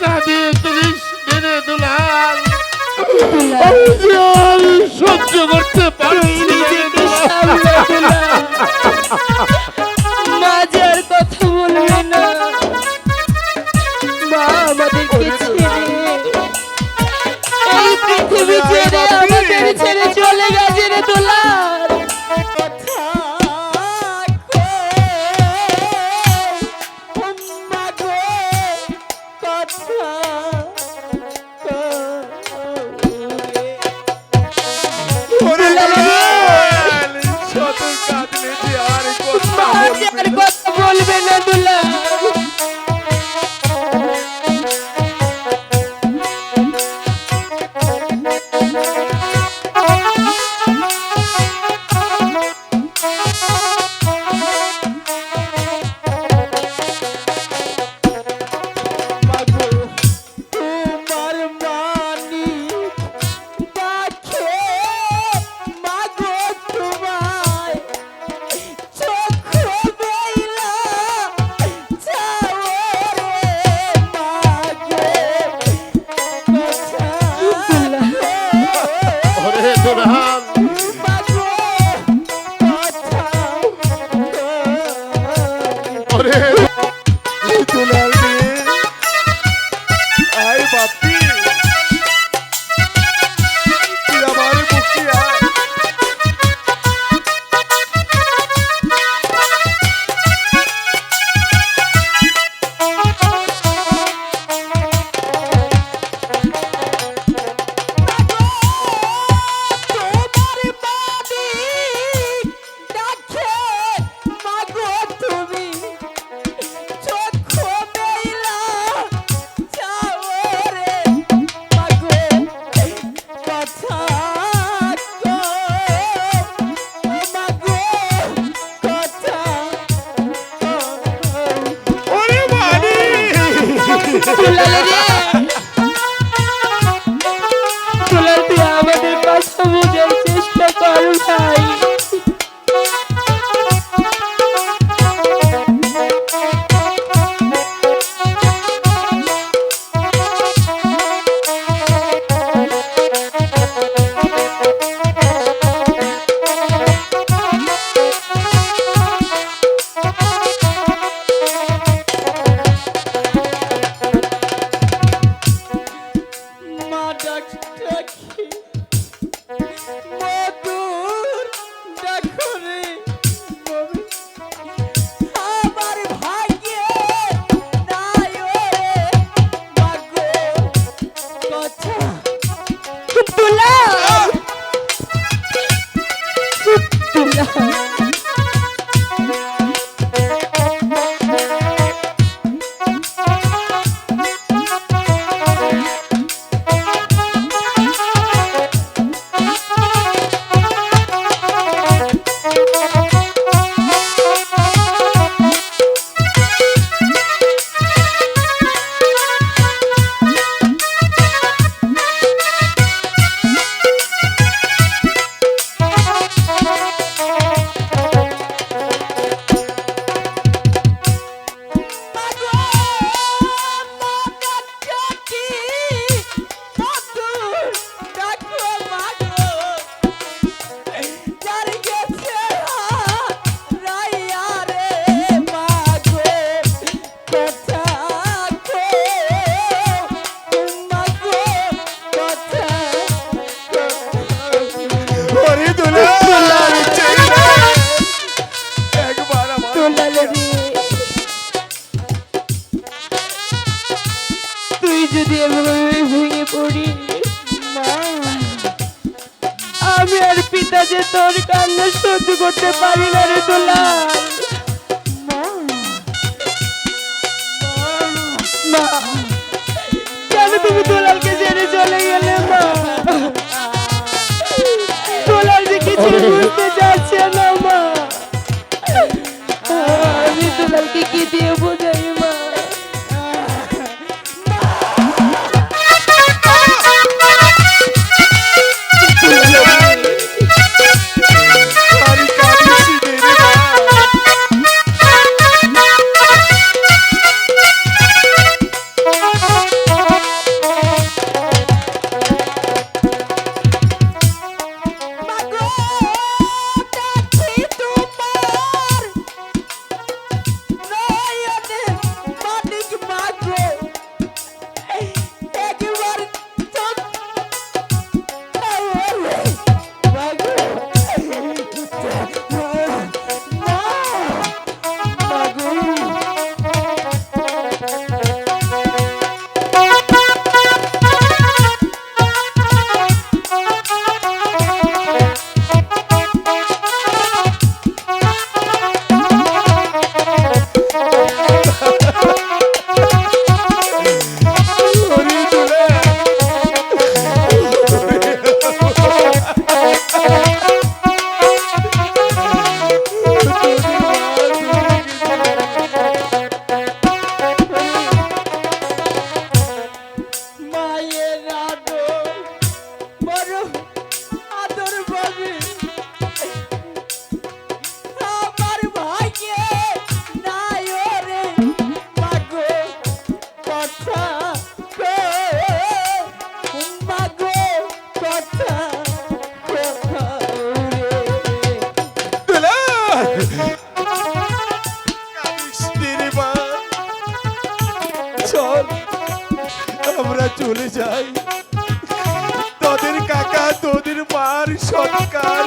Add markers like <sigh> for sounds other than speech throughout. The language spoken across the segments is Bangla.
কাঁদে ত্রিশ দিনে দুলাল। আমি সহ্য না। মা আমাদেরকে ছেড়ে। এই আমাদের ছেড়ে। Chula, le To tak. আমি আর পিতা যে তোর কান্না সহ্য করতে পারি না রে তোলা মা কেন তুমি দোলালকে জেনে চলে গেলে মা? দোলাল যে কিছু বুঝতে আমরা চলে যাই। তোদের কাকা তোদের মার সৎকার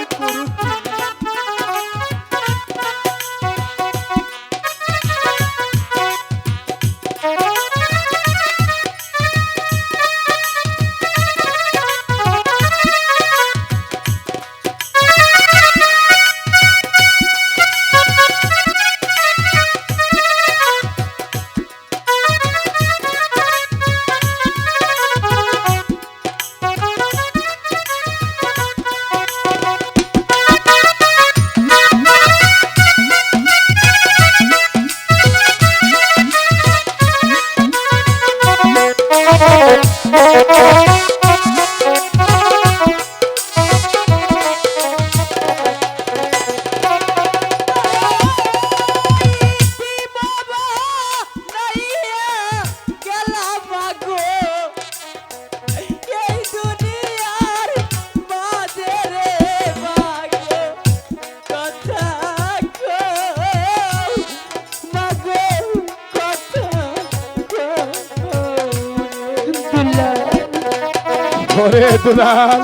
ওরে দুলাল।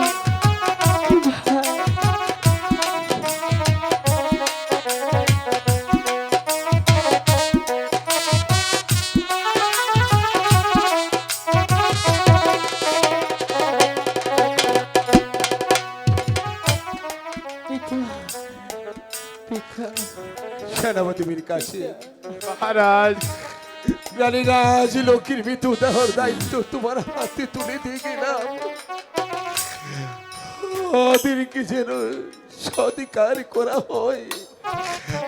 সেনাপতি মীর কাছে মহারাজ। রানীরাজ লক্ষ্মীর মৃত্যু দেহর দায়িত্ব তোমার হাতে তুলে দিয়ে গেলাম। ওদেরকে যেন সধিকার করা হয়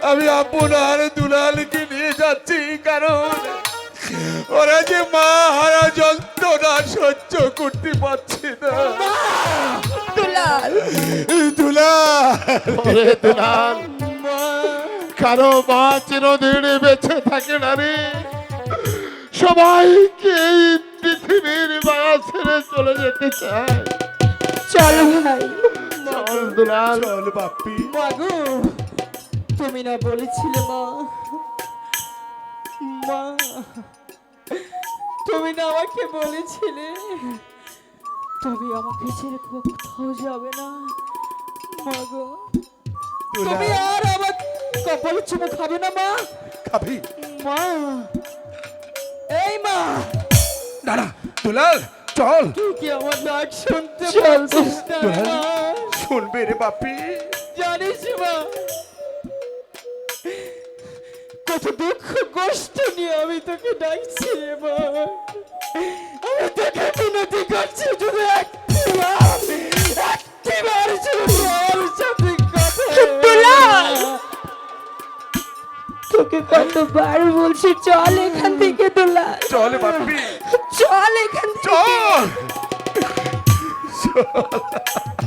আমি আপনার দুলালকে নিয়ে যাচ্ছি কারণ ওরা যে মা হারা যন্ত্রণা সহ্য করতে পারছে না। দুলাল। দুলাল। ওরে দুলাল। কারও মা চিরদিন বেঁচে থাকে না রে। সবাইকে এই পৃথিবীর মায়া ছেড়ে চলে যেতে চায়। চল ভাই। চল দুলাল। চল বাপ্পি। মাগো তুমি না বলেছিলে মা। মা তুমি না আমাকে বলেছিলে। তুমি আমাকে ছেড়ে কোথাও যাবে না। মাগো তুমি আর আমার কপালে চুমু খাবে না মা। খাবি। মা এই মা। না দুলাল। চল। তুই কি আমার ডাক শুনতে না। শুনবে রে বাপি। জানিস মা কত দুঃখ কষ্ট নিয়ে আমি তোকে ডাকছি রে মা। আমি তোকে বিনতি করছি শুধু একটিবার একটিবার শুধু আমার সাথে কথা। তোকে কতবার বলছি চল এখান থেকে দোলা। চল বাপি। চল এখান থেকে। চল। <laughs>